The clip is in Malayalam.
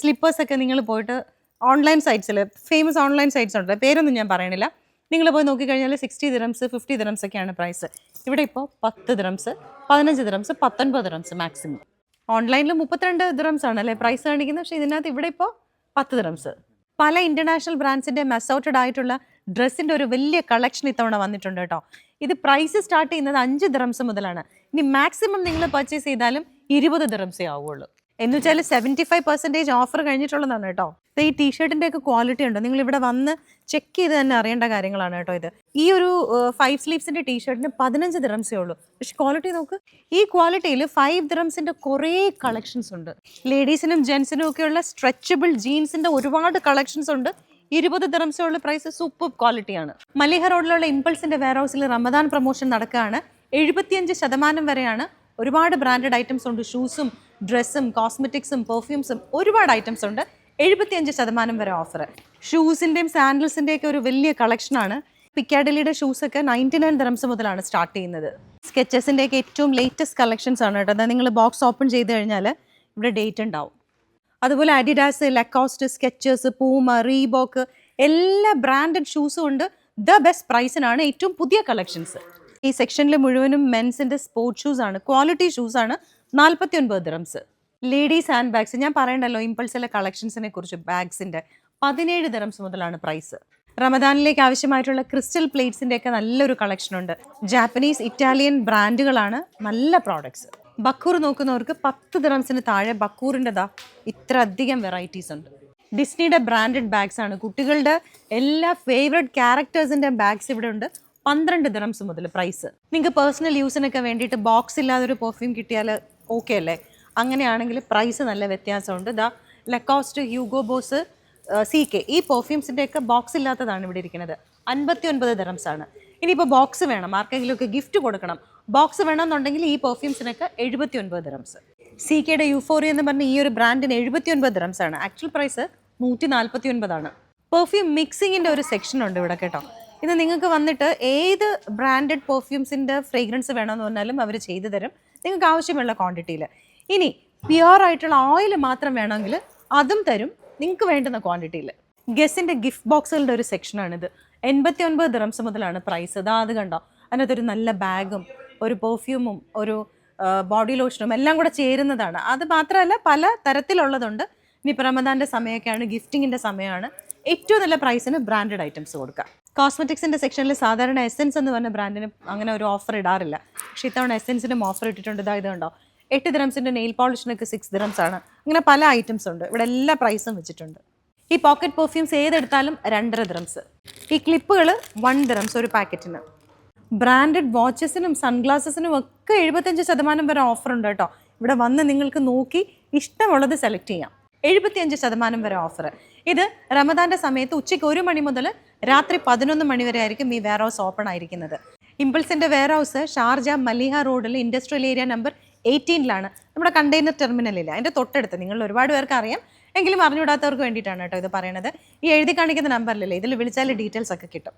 സ്ലിപ്പേഴ്സ് ഒക്കെ നിങ്ങൾ പോയിട്ട് ഓൺലൈൻ സൈറ്റ്സിൽ ഫേമസ് ഓൺലൈൻ സൈറ്റ്സ് ഉണ്ട് പേരൊന്നും ഞാൻ പറയണില്ല. നിങ്ങൾ പോയി നോക്കിക്കഴിഞ്ഞാൽ സിക്സ്റ്റി ദിറംസ് ഫിഫ്റ്റി ദിറംസ് ഒക്കെയാണ് പ്രൈസ് ഇവിടെ ഇപ്പോൾ പത്ത് ദിറംസ് പതിനഞ്ച് ദിറംസ് പത്തൊൻപത് ദിറംസ് മാക്സിമം ഓൺലൈനിൽ മുപ്പത്തിരണ്ട് ദിറംസ് ആണ് അല്ലേ പ്രൈസ് കാണിക്കുന്നത്? പക്ഷേ ഇതിനകത്ത് ഇവിടെ ഇപ്പോൾ പത്ത് ദിറംസ് പല ഇന്റർനാഷണൽ ബ്രാൻഡ്സിന്റെ മെസ്സൗട്ടഡ് ആയിട്ടുള്ള ഡ്രസ്സിന്റെ ഒരു വലിയ കളക്ഷൻ ഇത്തവണ വന്നിട്ടുണ്ട് കേട്ടോ. ഇത് പ്രൈസ് സ്റ്റാർട്ട് ചെയ്യുന്നത് അഞ്ച് ദിറംസ് മുതലാണ്. ഇനി മാക്സിമം നിങ്ങൾ പർച്ചേസ് ചെയ്താലും ഇരുപത് ദിറംസേ ആവുള്ളൂ. എന്ന് വെച്ചാൽ സെവന്റി ഫൈവ് പെർസെന്റേജ് ഓഫർ കഴിഞ്ഞിട്ടുള്ളതാണ് കേട്ടോ. ഈ ടീഷർട്ടിന്റെ ഒക്കെ ക്വാളിറ്റി ഉണ്ട്. നിങ്ങൾ ഇവിടെ വന്ന് ചെക്ക് ചെയ്ത് തന്നെ അറിയേണ്ട കാര്യങ്ങളാണ് കേട്ടോ ഇത്. ഈ ഒരു ഫൈവ് സ്ലീവ്സിന്റെ ടീഷർട്ടിന് പതിനഞ്ച് ദിറംസേ ഉള്ളൂ. പക്ഷെ ക്വാളിറ്റി നോക്ക്. ഈ ക്വാളിറ്റിയിൽ ഫൈവ് ദിറംസിന്റെ കുറേ കളക്ഷൻസ് ഉണ്ട്. ലേഡീസിനും ജെൻസിനും ഒക്കെയുള്ള സ്ട്രെച്ചബിൾ ജീൻസിന്റെ ഒരുപാട് കളക്ഷൻസ് ഉണ്ട്. ഇരുപത് ദിറംസേ ഉള്ള പ്രൈസ് സൂപ്പർ ക്വാളിറ്റിയാണ് മലിഹ റോഡിലുള്ള ഇമ്പൾസിന്റെ വെയർ ഹൗസിൽ റമദാൻ പ്രൊമോഷൻ നടക്കുകയാണ്. എഴുപത്തിയഞ്ച് ശതമാനം വരെയാണ് ഒരുപാട് ബ്രാൻഡഡ് ഐറ്റംസ് ഉണ്ട്. ഷൂസും ഡ്രസ്സും കോസ്മെറ്റിക്സും പെർഫ്യൂംസും ഒരുപാട് ഐറ്റംസ് ഉണ്ട്. എഴുപത്തിയഞ്ച് ശതമാനം വരെ ഓഫർ ഷൂസിന്റെയും സാൻഡിൽസിന്റെയൊക്കെ ഒരു വലിയ കളക്ഷനാണ് പിക്കാഡലിയുടെ ഷൂസൊക്കെ നയന്റി നയൻ ദിറംസ് മുതലാണ് സ്റ്റാർട്ട് ചെയ്യുന്നത്. സ്കെച്ചസിന്റെ ഒക്കെ ഏറ്റവും ലേറ്റസ്റ്റ് കളക്ഷൻസ് ആണ് കേട്ടോ. നിങ്ങൾ ബോക്സ് ഓപ്പൺ ചെയ്ത് കഴിഞ്ഞാൽ ഇവിടെ ഡേറ്റ് ഉണ്ടാവും. അതുപോലെ Adidas Lacoste Skechers Puma Reebok എല്ലാ ബ്രാൻഡഡ് ഷൂസും ഉണ്ട്. ദ ബെസ്റ്റ് പ്രൈസിനാണ് ഏറ്റവും പുതിയ കളക്ഷൻസ് ഈ സെക്ഷനിൽ മുഴുവനും മെൻസിന്റെ സ്പോർട്സ് ഷൂസാണ് ക്വാളിറ്റി ഷൂസ് ആണ് നാൽപ്പത്തി ഒൻപത് ദിറംസ് ലേഡീസ് ഹാൻഡ് ബാഗ്സ് ഞാൻ പറയണ്ടല്ലോ ഇമ്പൾസിലെ കളക്ഷൻസിനെ കുറിച്ച് ബാഗ്സിന്റെ പതിനേഴ് ദിറംസ് മുതലാണ് പ്രൈസ് റമദാനിലേക്ക് ആവശ്യമായിട്ടുള്ള ക്രിസ്റ്റൽ പ്ലേറ്റ്സിന്റെ ഒക്കെ നല്ലൊരു കളക്ഷൻ ഉണ്ട്. ജാപ്പനീസ് ഇറ്റാലിയൻ ബ്രാൻഡുകളാണ് നല്ല പ്രോഡക്ട്സ് ബക്കൂർ നോക്കുന്നവർക്ക് പത്ത് ദിറംസിന് താഴെ ബക്കൂറിന്റെതാ ഇത്ര അധികം വെറൈറ്റീസ് ഉണ്ട്. ഡിസ്നിയുടെ ബ്രാൻഡഡ് ബാഗ്സ് ആണ്. കുട്ടികളുടെ എല്ലാ ഫേവററ്റ് ക്യാരക്ടേഴ്സിന്റെ ബാഗ്സ് ഇവിടെ ഉണ്ട്. പന്ത്രണ്ട് ദിറംസ് മുതൽ പ്രൈസ് നിങ്ങൾക്ക് പേഴ്സണൽ യൂസിനൊക്കെ വേണ്ടിയിട്ട് ബോക്സ് ഇല്ലാതെ ഒരു പെർഫ്യൂം കിട്ടിയാൽ ഓക്കെ അല്ലേ? അങ്ങനെയാണെങ്കിൽ പ്രൈസ് നല്ല വ്യത്യാസമുണ്ട്. The Lacoste Hugo Boss C K ഈ പെർഫ്യൂംസിന്റെ ഒക്കെ ബോക്സ് ഇല്ലാത്തതാണ് ഇവിടെ ഇരിക്കുന്നത്. അൻപത്തി ഒൻപത് ദിറംസ് ആണ്. ഇനിയിപ്പോൾ ബോക്സ് വേണം. ആർക്കെങ്കിലും ഒക്കെ ഗിഫ്റ്റ് കൊടുക്കണം. ബോക്സ് വേണമെന്നുണ്ടെങ്കിൽ ഈ പെർഫ്യൂംസിനൊക്കെ എഴുപത്തി ഒൻപത് ദറംസ് സി കെയുടെ യൂഫോറിയ എന്ന് പറഞ്ഞ ഈ ഒരു ബ്രാൻഡിന് എഴുപത്തി ഒൻപത് ആണ്. ആക്ച്വൽ പ്രൈസ് നൂറ്റി നാൽപ്പത്തി ഒൻപതാണ് പെർഫ്യൂം മിക്സിങ്ങിന്റെ ഒരു സെക്ഷൻ ഉണ്ട് ഇവിടെ കേട്ടോ. ഇത് നിങ്ങൾക്ക് വന്നിട്ട് ഏത് ബ്രാൻഡഡ് പെർഫ്യൂംസിന്റെ ഫ്രേഗ്രൻസ് വേണമെന്ന് പറഞ്ഞാലും അവർ ചെയ്തു തരും. നിങ്ങൾക്ക് ആവശ്യമുള്ള ക്വാണ്ടിറ്റിയിൽ ഇനി പ്യുവർ ആയിട്ടുള്ള ഓയിൽ മാത്രം വേണമെങ്കിൽ അതും തരും. നിങ്ങൾക്ക് വേണ്ടുന്ന ക്വാണ്ടിറ്റിയിൽ ഗസിന്റെ ഗിഫ്റ്റ് ബോക്സുകളുടെ ഒരു സെക്ഷനാണിത് എൺപത്തി ഒൻപത് ദ്രംസ് മുതലാണ് പ്രൈസ് ഇതാ അത് കണ്ടോ? അതിനകത്തൊരു നല്ല ബാഗും ഒരു പെർഫ്യൂമും ഒരു ബോഡി ലോഷനും എല്ലാം കൂടെ ചേരുന്നതാണ്. അത് മാത്രമല്ല പല തരത്തിലുള്ളതുണ്ട്. ഇനി റമദാന്റെ സമയമൊക്കെയാണ് ഗിഫ്റ്റിങ്ങിന്റെ സമയമാണ്. ഏറ്റവും നല്ല പ്രൈസിന് ബ്രാൻഡഡ് ഐറ്റംസ് കൊടുക്കുക. കോസ്മെറ്റിക്സിന്റെ സെക്ഷനിൽ സാധാരണ എസെൻസ് എന്ന് പറഞ്ഞ ബ്രാൻഡിന് അങ്ങനെ ഒരു ഓഫർ ഇടാറില്ല. പക്ഷേ ഇത്തവണ എസെൻസിനും ഓഫർ ഇട്ടിട്ടുണ്ട്. ഇതായത് കൊണ്ടോ? എട്ട് ദിറംസിന്റെ നെയിൽ പോളിഷിനൊക്കെ സിക്സ് ദിറംസ് ആണ്. അങ്ങനെ പല ഐറ്റംസ് ഉണ്ട്. ഇവിടെ എല്ലാ പ്രൈസും വെച്ചിട്ടുണ്ട്. ഈ പോക്കറ്റ് പെർഫ്യൂംസ് ഏതെടുത്താലും രണ്ടര ദിറംസ് ഈ ക്ലിപ്പുകൾ വൺ ദിറംസ് ഒരു പാക്കറ്റിന് ബ്രാൻഡഡ് വാച്ചസിനും സൺഗ്ലാസസിനും ഒക്കെ എഴുപത്തഞ്ച് ശതമാനം വരെ ഓഫർ ഉണ്ട് കേട്ടോ. ഇവിടെ വന്ന് നിങ്ങൾക്ക് നോക്കി ഇഷ്ടമുള്ളത് സെലക്ട് ചെയ്യാം. എഴുപത്തിയഞ്ച് ശതമാനം വരെ ഓഫർ ഇത് റമദാന്റെ സമയത്ത് ഉച്ചയ്ക്ക് ഒരു മണി മുതൽ രാത്രി പതിനൊന്ന് മണി വരെ ആയിരിക്കും ഈ വെയർ ഹൗസ് ഓപ്പൺ ആയിരിക്കുന്നത്. ഇമ്പിൾസിന്റെ വെയർ ഹൗസ് ഷാർജ മലിഹ റോഡിൽ ഇൻഡസ്ട്രിയൽ ഏരിയ നമ്പർ എയ്റ്റീനിലാണ്. നമ്മുടെ കണ്ടെയ്നർ ടെർമിനലിൽ അതിന്റെ തൊട്ടടുത്ത് നിങ്ങൾ ഒരുപാട് പേർക്ക് അറിയാം. എങ്കിലും അറിഞ്ഞുകൂടാത്തവർക്ക് വേണ്ടിയിട്ടാണ് കേട്ടോ ഇത് പറയുന്നത്. ഈ എഴുതി കാണിക്കുന്ന നമ്പറിലല്ലേ ഇതിൽ വിളിച്ചാൽ ഡീറ്റെയിൽസ് ഒക്കെ കിട്ടും.